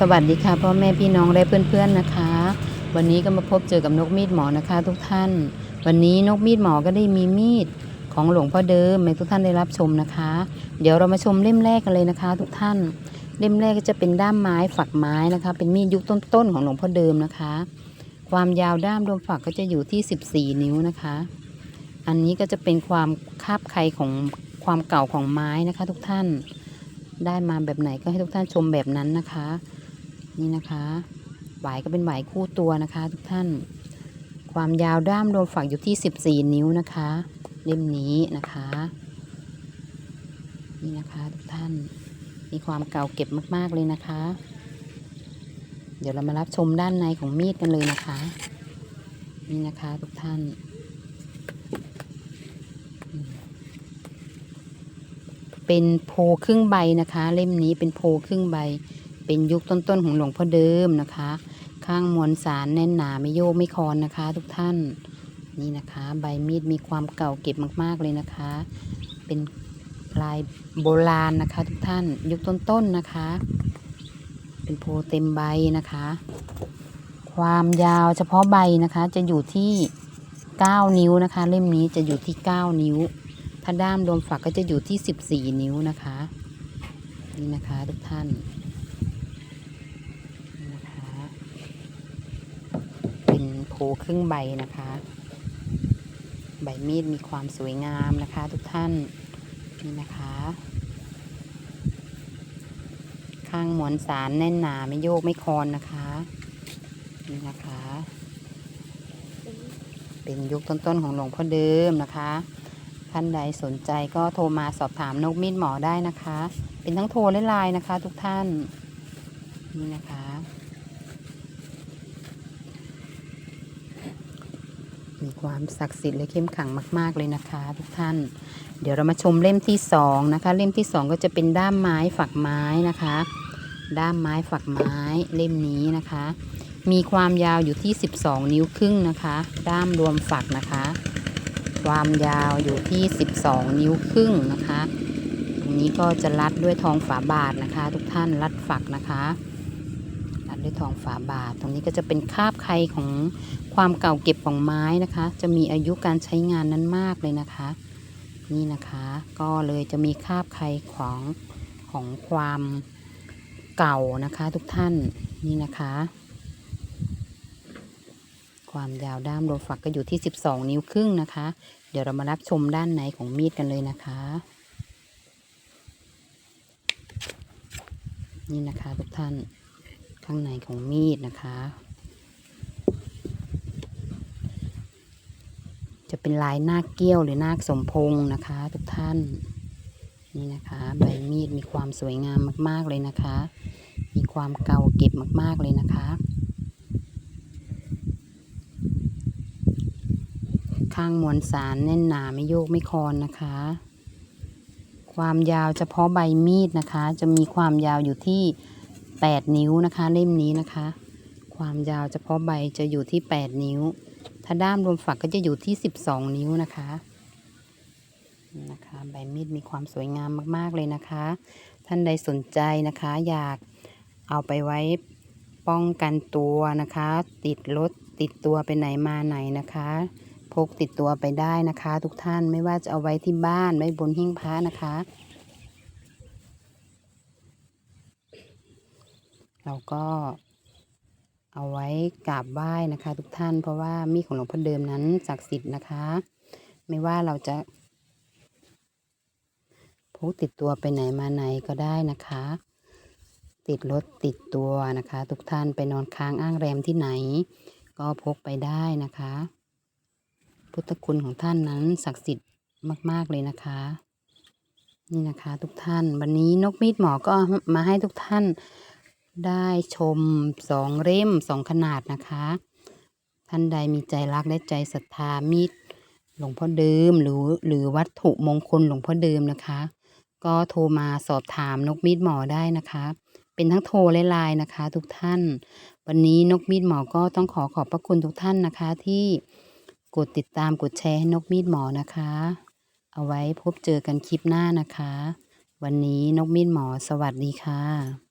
สวัสดีค่ะพ่อแม่พี่น้องและเพื่อนๆนะคะ วันนี้ก็มาพบเจอกับนกมีดหมอนะคะทุกท่าน วันนี้นกมีดหมอก็ได้มีมีดของหลวงพ่อเดิมให้ทุกท่านได้รับชมนะคะ เดี๋ยวเรามาชมเล่มแรกกันเลยนะคะ ทุกท่าน เล่มแรกก็จะเป็นด้ามไม้ฝักไม้นะคะ เป็นมีดยุคต้นๆของหลวงพ่อเดิมนะคะ ความยาวด้ามรวมฝักก็จะอยู่ที่ 14 นิ้วนะคะ อันนี้ก็จะเป็นความคาบใครของความเก่าของไม้นะคะ ทุกท่าน ได้มาแบบไหนก็ให้ทุกท่านชมแบบนั้นนะคะ นี่นะคะหวายก็เป็นหวายคู่ตัวนะคะ ทุกท่าน ความยาวด้ามรวมฝักอยู่ที่ 14 นิ้วนะคะ เล่มนี้นะคะ นี่นะคะทุกท่าน มีความเก่าเก็บมาก ๆ เลยนะคะ เดี๋ยวเรามารับชมด้านในของมีดกันเลยนะคะ นี่นะคะทุกท่านเป็นโพครึ่งใบนะคะ เล่มนี้เป็นโพครึ่งใบ เป็นยุคต้นๆของหลวงพ่อเดิมนะคะ ข้างมวลสารแน่นหนาไม่โยกไม่คอนนะคะ ทุกท่านนี่นะคะ ใบมีดมีความเก่าเก็บมาก ๆเลยนะคะ เป็นลายโบราณนะคะ ทุกท่านยุคต้นๆนะคะ เป็นโพเต็มใบนะคะ ความยาวเฉพาะใบนะคะ จะอยู่ที่ 9 นิ้วนะคะ เล่มนี้จะอยู่ที่ 9 นิ้ว ถ้าด้ามรวมฝักก็จะอยู่ที่ 14 นิ้วนะคะ นี่นะคะทุกท่าน นะคะเป็นโพครึ่งใบนะคะ ใบมีดมีความสวยงามนะคะทุกท่าน นี่นะคะ ข้างมวลสารแน่นหนาไม่โยกไม่คอนนะคะ นี่นะคะ เป็นยุคต้นๆของหลวงพ่อเดิมนะคะท่านใดสนใจก็โทรมาสอบถามนกมีดหมอได้นะคะ เป็นทั้งโทรและไลน์นะคะทุกท่าน นี่นะคะ มี ความศักดิ์สิทธิ์และเข้มขังมาก ๆ เลยนะคะ ทุกท่าน เดี๋ยวเรามาชมเล่มที่สองนะคะ เล่มที่สองก็จะเป็นด้ามไม้ฝักไม้นะคะ ด้ามไม้ฝักไม้เล่มนี้นะคะ มีความยาวอยู่ที่ 12 นิ้วครึ่งนะคะ ด้ามรวมฝักนะคะ ความยาวอยู่ที่ 12 นิ้วครึ่งนะคะตรงนี้ก็จะรัดด้วยทองฝาบาทนะคะ ทุกท่านรัดฝักนะคะ ดด้วยทองฝาบาท ตรงนี้ก็จะเป็นคาบไครของความเก่าเก็บของไม้นะคะ จะมีอายุการใช้งานนั้นมากเลยนะคะ นี่นะคะ ก็เลยจะมีคาบไครของของความเก่านะคะทุกท่านนี่นะคะ ความยาวด้ามรวมฝักก็อยู่ที่ 12 นิ้วครึ่งนะคะ เดี๋ยวเรามารับชมด้านในของมีดกันเลยนะคะ นี่นะคะทุกท่าน ข้างในของมีดนะคะ จะเป็นลายนาคเกี้ยวหรือนาคสมพงษ์นะคะ ทุกท่าน นี่นะคะ ใบมีดมีความสวยงามมาก ๆ เลยนะคะ มีความเก่าเก็บมาก ๆ เลยนะคะ ข้างมวลสารแน่นหนาไม่โยกไม่คอนนะคะความยาวเฉพาะใบมีดนะคะ จะมีความยาวอยู่ที่ 8 นิ้วนะคะ เล่มนี้นะคะ ความยาวเฉพาะใบจะอยู่ที่ 8 นิ้ว ถ้าด้ามรวมฝักก็จะอยู่ที่ 12 นิ้วนะคะนะคะใบมีดมีความสวยงามมากๆเลยนะคะ ท่านใดสนใจนะคะ อยากเอาไปไว้ป้องกันตัวนะคะ ติดรถติดตัวไปไหนมาไหนนะคะ พกติดตัวไปได้นะคะ ทุกท่านไม่ว่าจะเอาไว้ที่บ้านไว้บนหิ้งพระนะคะ เราก็เอาไว้กราบไหว้นะคะ ทุกท่านเพราะว่ามีของหลวงพ่อเดิมนั้นศักดิ์สิทธิ์นะคะ ไม่ว่าเราจะพกติดตัวไปไหนมาไหนก็ได้นะคะ ติดรถติดตัวนะคะ ทุกท่านไปนอนค้างอ้างแรมที่ไหน ก็พกไปได้นะคะ พุทธคุณของท่านนั้นศักดิ์สิทธิ์มาก ๆ เลยนะคะ นี่นะคะทุกท่านวันนี้นกมีดหมอก็มาให้ทุกท่าน ได้ชมสองเล่มสองขนาดนะคะ ท่านใดมีใจรักและใจศรัทธามีดหลวงพ่อเดิมหรือหรือวัตถุมงคลหลวงพ่อเดิมนะคะ ก็โทรมาสอบถามนกมีดหมอได้นะคะ เป็นทั้งโทรและไลน์นะคะ ทุกท่าน วันนี้นกมีดหมอก็ต้องขอขอบพระคุณทุกท่านนะคะ ที่กดติดตามกดแชร์ให้นกมีดหมอนะคะ เอาไว้พบเจอกันคลิปหน้านะคะ วันนี้นกมีดหมอสวัสดีค่ะ